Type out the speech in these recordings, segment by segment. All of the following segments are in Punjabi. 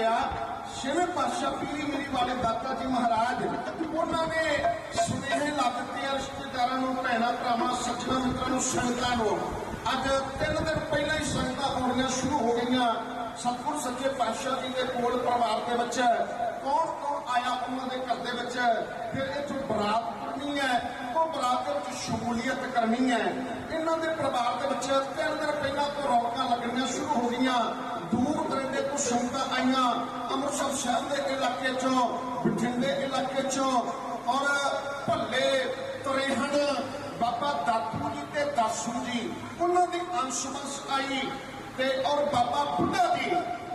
ਗਿਆ ਛੇਵੇਂ ਪਾਤਸ਼ਾਹ ਪੀਲੀ ਮੇਰੀ ਵਾਲੇ ਦਾਤਾ ਜੀ ਮਹਾਰਾਜ, ਉਹਨਾਂ ਨੇ ਸੁਨੇਹੇ ਲਾ ਰਿਸ਼ਤੇਦਾਰਾਂ ਨੂੰ, ਭੈਣਾਂ ਭਰਾਵਾਂ, ਸੱਜਣਾ ਮਿੱਤਰਾਂ ਨੂੰ ਸੰਗਤਾਂ ਨੂੰ। ਅੱਜ ਤਿੰਨ ਦਿਨ ਪਹਿਲਾਂ ਹੀ ਸੰਗਤਾਂ ਆਉਣੀਆਂ ਸ਼ੁਰੂ ਹੋ ਗਈਆਂ। ਸਤਿਗੁਰ ਸੱਚੇ ਪਾਤਸ਼ਾਹ ਜੀ ਦੇ ਕੋਲ ਪਰਿਵਾਰ ਦੇ ਵਿੱਚ ਕੌਣ ਕੌਣ ਆਇਆ ਉਹਨਾਂ ਦੇ ਘਰ ਦੇ ਵਿੱਚ? ਫਿਰ ਇੱਥੋਂ ਬਰਾਤ ਕਰਨੀ ਹੈ, ਉਹ ਬਰਾਤ ਦੇ ਵਿੱਚ ਸ਼ਮੂਲੀਅਤ ਕਰਨੀ ਹੈ। ਇਹਨਾਂ ਦੇ ਪਰਿਵਾਰ ਦੇ ਵਿੱਚ ਤਿੰਨ ਦਿਨ ਪਹਿਲਾਂ ਤੋਂ ਰੌਣਕਾਂ ਲੱਗਣੀਆਂ ਸ਼ੁਰੂ ਹੋ ਗਈਆਂ। ਸੰਗਤਾਂ ਆਈਆਂ ਅੰਮ੍ਰਿਤਸਰ ਸ਼ਹਿਰ ਦੇ ਇਲਾਕੇ ਚੋਂ, ਬਠਿੰਡੇ ਇਲਾਕੇ ਚੋਂ ਔਰ ਭੱਲੇ, ਤਰੇਹਣ, ਬਾਬਾ ਦਾਤੂ ਜੀ ਤੇ ਦਾਸੂ ਜੀ, ਉਹਨਾਂ ਦੀ ਅੰਸ਼ਵੰਸ਼ ਆਈ ਤੇ ਔਰ ਬਾਬਾ ਬੁੱਢਾ ਜੀ,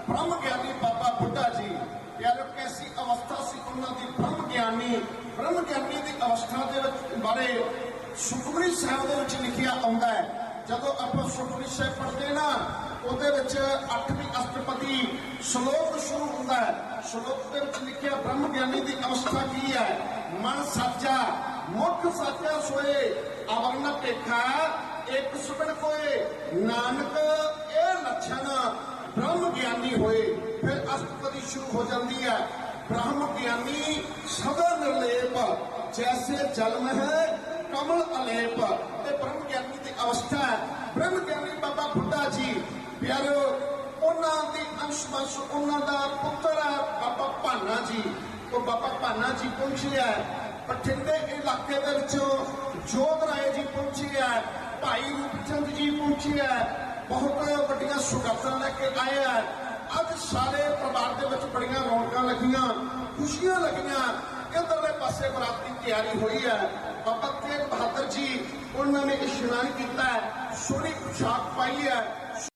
ਬ੍ਰਹਮ ਗਿਆਨੀ ਬਾਬਾ ਬੁੱਢਾ ਜੀ। ਯਾਰ ਕੈਸੀ ਅਵਸਥਾ ਸੀ ਉਹਨਾਂ ਦੀ ਬ੍ਰਹਮ ਗਿਆਨੀ ਬ੍ਰਹਮ ਗਿਆਨੀ ਦੀ ਅਵਸਥਾ ਦੇ ਵਿੱਚ ਬਾਰੇ ਸੁਖਮਨੀ ਸਾਹਿਬ ਦੇ ਵਿੱਚ ਲਿਖਿਆ ਆਉਂਦਾ ਹੈ। ਜਦੋਂ ਆਪਾਂ ਸੁਖਮਨੀ ਸਾਹਿਬ ਪੜ੍ਹਦੇ ਨਾ, ਉਹਦੇ ਵਿੱਚ 8ਵੀਂ ਸ਼ਲੋਕ ਸ਼ੁਰੂ ਹੁੰਦਾ ਹੈ। ਸ਼ਲੋਕ ਦੇ ਵਿੱਚ ਲਿਖਿਆ ਬ੍ਰਹਮ ਗਿਆਨੀ ਦੀ ਅਵਸਥਾ ਕੀ ਹੈ? ਮਨ ਸਾਚਾ ਮੁਖ ਸਾਚਾ ਸੋਏ, ਅਵਰਨ ਭੇਖਾ, ਇੱਕ ਸੁਬਨ ਕੋਏ। ਨਾਨਕ, ਇਹ ਲੱਛਣ ਬ੍ਰਹਮ ਗਿਆਨੀ ਹੋਏ। ਫਿਰ ਅਸ਼ਟਪਦੀ ਸ਼ੁਰੂ ਹੋ ਜਾਂਦੀ ਹੈ। ਬ੍ਰਹਮ ਗਿਆਨੀ ਸਦਾ ਨਿਰਲੇਪ, ਜੈਸੇ ਜਲਮ ਹੈ, ਕਮਲ ਅਲੇਪ। ਤੇ ਬ੍ਰਹਮ ਗਿਆਨੀ ਦੀ ਅਵਸਥਾ ਹੈ। ਬ੍ਰਹਮ ਗਿਆਨੀ ਬਾਬਾ ਬੁੱਢਾ ਜੀ, ਪਿਆਰੋ ਉਹਨਾਂ ਦੀ ਅੰਸ਼ਵੰਸ਼ ਉਹਨਾਂ ਦਾ ਪੁੱਤਰ ਹੈ ਬਾਬਾ ਭਾਨਾ ਜੀ। ਉਹ ਬਾਬਾ ਭਾਨਾ ਜੀ ਪਹੁੰਚਿਆ ਬਠਿੰਡੇ ਇਲਾਕੇ ਦੇ ਵਿੱਚ ਜੋਗ ਰਾਏ ਜੀ ਪਹੁੰਚੇ ਹੈ। ਭਾਈ ਰੂਪਚੰਦ ਜੀ ਪਹੁੰਚੇ ਹੈ। ਬਹੁਤ ਵੱਡੀਆਂ ਸੁਗਾਤਾਂ ਲੈ ਕੇ ਆਏ ਆ ਅੱਜ ਸਾਰੇ ਪਰਿਵਾਰ ਦੇ ਵਿੱਚ ਬੜੀਆਂ ਰੌਣਕਾਂ ਲੱਗੀਆਂ, ਖੁਸ਼ੀਆਂ ਲੱਗੀਆਂ। ਇਧਰਲੇ ਪਾਸੇ ਬਰਾਤ ਦੀ ਤਿਆਰੀ ਹੋਈ ਹੈ। ਬਾਬਾ ਤੇਗ ਬਹਾਦਰ ਜੀ, ਉਹਨਾਂ ਨੇ ਇਸ਼ਨਾਨ ਕੀਤਾ ਹੈ। ਸੋਹਣੀ ਪੁਸ਼ਾਕ ਪਾਈ ਹੈ।